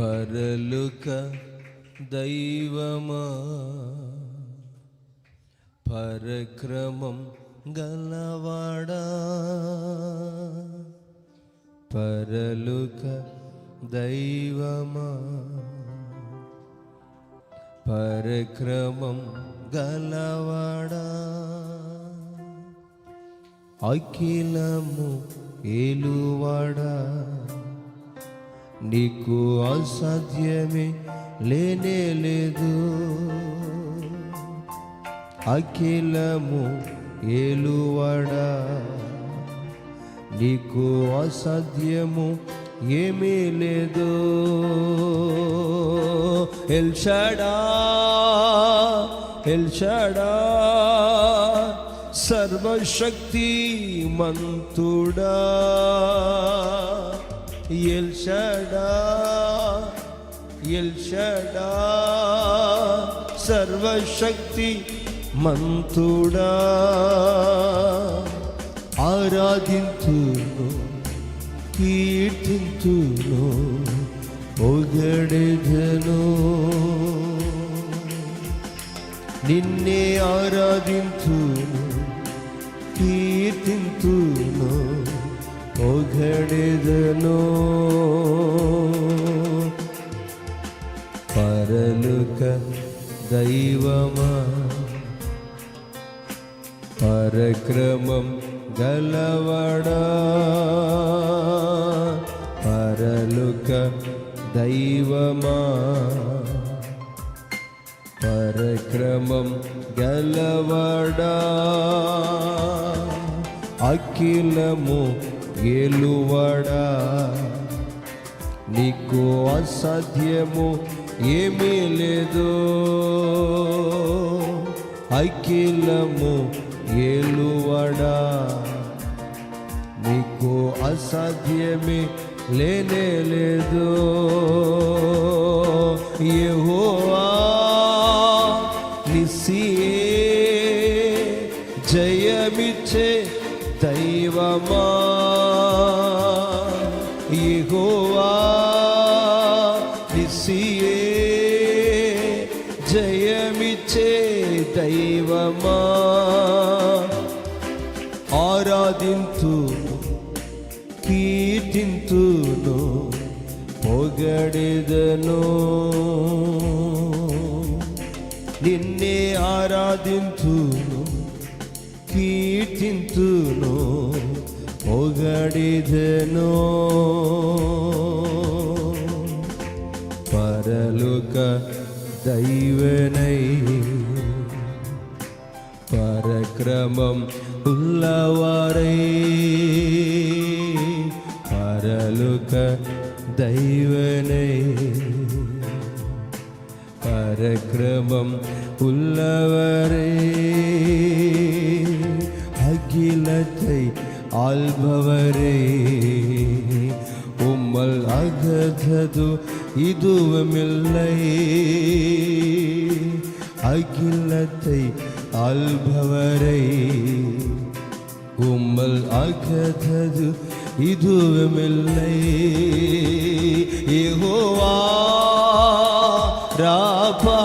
పరలుక దైవమా? పరక్రమం గలవాడా? పరలుక దైవమా? పరక్రమం గలవాడా? అఖిలము ఏలువాడా? నీకు అసాధ్యమే లేనే లేదు. అఖిలము ఏలువాడా నీకు అసాధ్యము ఏమీ లేదు. ఎల్షడా ఎల్షడా సర్వశక్తి మంతుడా ఎల్షడా ఎల్షడా సర్వశక్తి మంతుడా ఆరాధింతును కీర్తింతును పొగడెదను నిన్నే ఆరాధింతును పొగడెదను పరలుక దైవమా? పరక్రమం గలవడా? పరలుక దైవమా? పరక్రమం గలవడా? అఖిలము గెలువడా? నీకు అసాధ్యము ఏమీ లేదు. అఖిలము గెలువడా? నీకు అసాధ్యమే లేనే లేదు. యెహోవా నిసియే జయమిచ్చే దైవమా? యెహోవా నిసియే జయమిచ్చే దైవమా? ఆరాధింతును కీర్తింతును పొగడెదను. నిన్నే ఆరాధింతును కీర్తింతును పొగడిదను పరలోక దైవనై పరక్రమం உள்ளவாரை பரலுக தெய்வனை பரக்கிரமம் உள்ளவரே ಆಲ್ಭವರೇ உம்மல் அகதது இதுவுமில்லை. அகிலத்தை ஆள்பவரை உம்மல் அகதது இதுவுமில்லை. ஏகோவா ராபா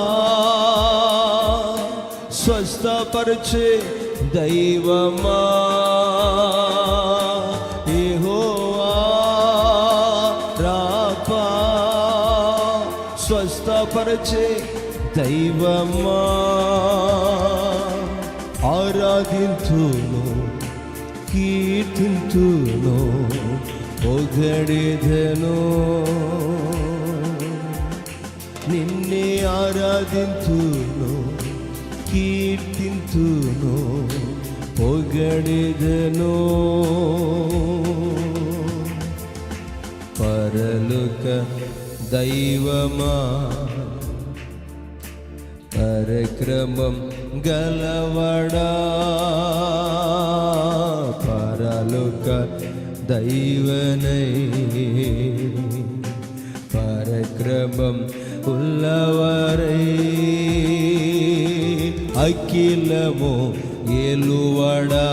ஸ்வஸ்தபரிச்சு தெய்வமா స్వస్థపరిచే దైవమా? ఆరాధింతును కీర్తింతును పొగడెదను. నిన్నే ఆరాధింతును కీర్తింతును పొగడెదను. పరలుక దైవమా? పరక్రమం గలవడా పరలుక దైవనై పరక్రమం ఉల్లవరై అఖిలము ఏలువడా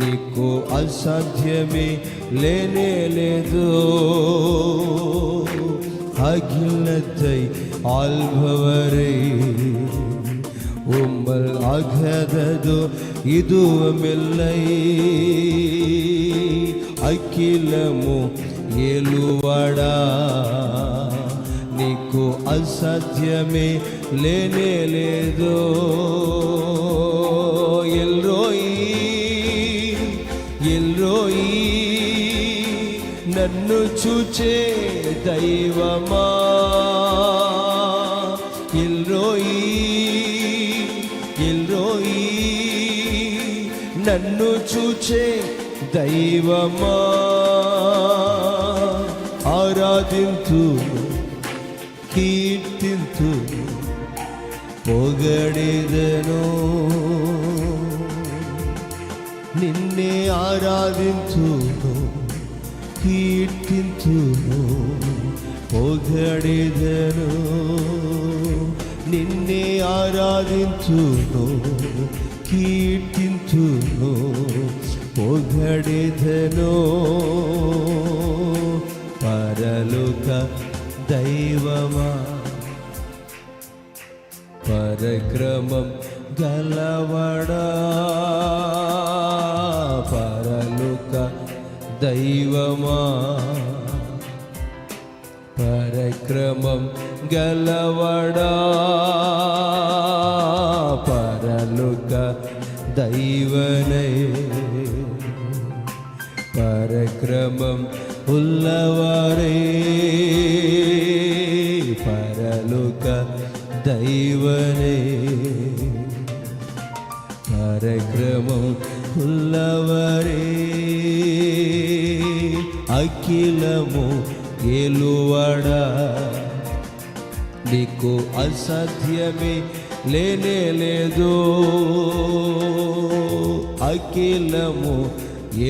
నీకు అసాధ్యమే లేనే లేదు அகிலத்தை ஆள்பவரே உம்மல் அகததோ இதுவுமில்லை అఖిలము ఏలువడా నీకు అసాధ్యమే లేనే లేదు ఎల్రోయి ఎల్రోయి నన్ను చూచే దైవమా నన్ను చూచే దైవమా? ఆరాధింతు కీర్తింతు పొగడేదను. నిన్నే ఆరాధించును కీర్తించును పొగడేదను. నిన్నే ఆరాధించును కీర్తి పొగడేదను పరలోక దైవమా? పరక్రమం గలవడా? పరలోక దైవమా? పరక్రమం గలవడా? పరలుక దైవనే పరక్రమం ఉల్లవరే పరలుక దైవనే పరక్రమం ఉల్లవరే అఖిలము గెలువడా నీకు అసాధ్యమే లేనే లేదు అఖిలము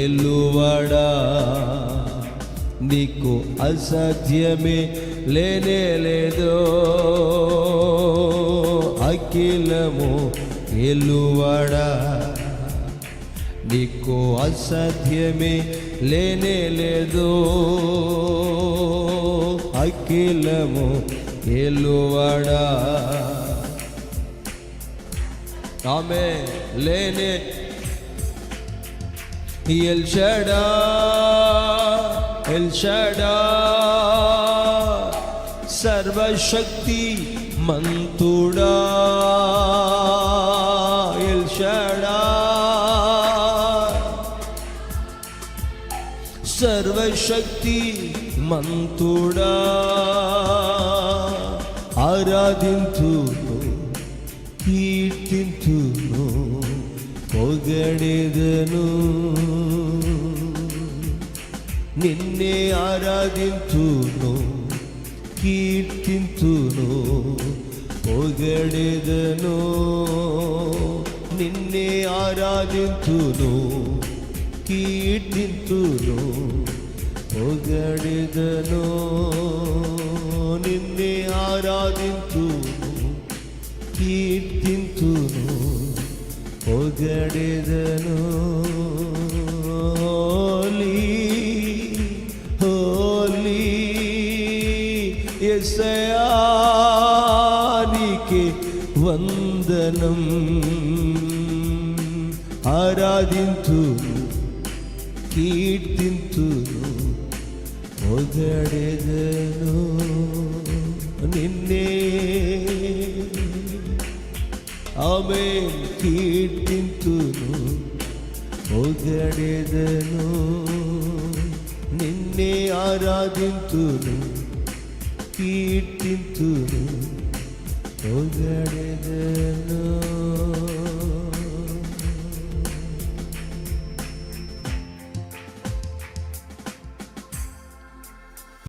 ఎల్లువడా నీకు అసాధ్యమే లేనే లేదు? అఖిలము ఎల్లువడా నీకు అసాధ్యమే లేనే లేదు? అఖిలము ఎల్లువడా ఆమె లేనే ఎల్ షడా ఎల్ షడా. సర్వశక్తి మంతుడా ఎల్ షడా. సర్వశక్తి మంతుడా ఆరాధింతును కీర్తింతును పొగడెదను. నిన్నే ఆరాధించును కీర్తించును పొగడెదను. నిన్నే ఆరాధించును కీర్తించును పొగడెదను. నిన్నే ఆరాధించును కీర్తించును పొగడెదను. వందనం. ఆరాధింతు కీర్తింతు పొగడెదను నిన్నే. ఆమె కీర్తింతును పొగడెదను నిన్నే. ఆరాధింతును కీర్తింతును పొగడెదను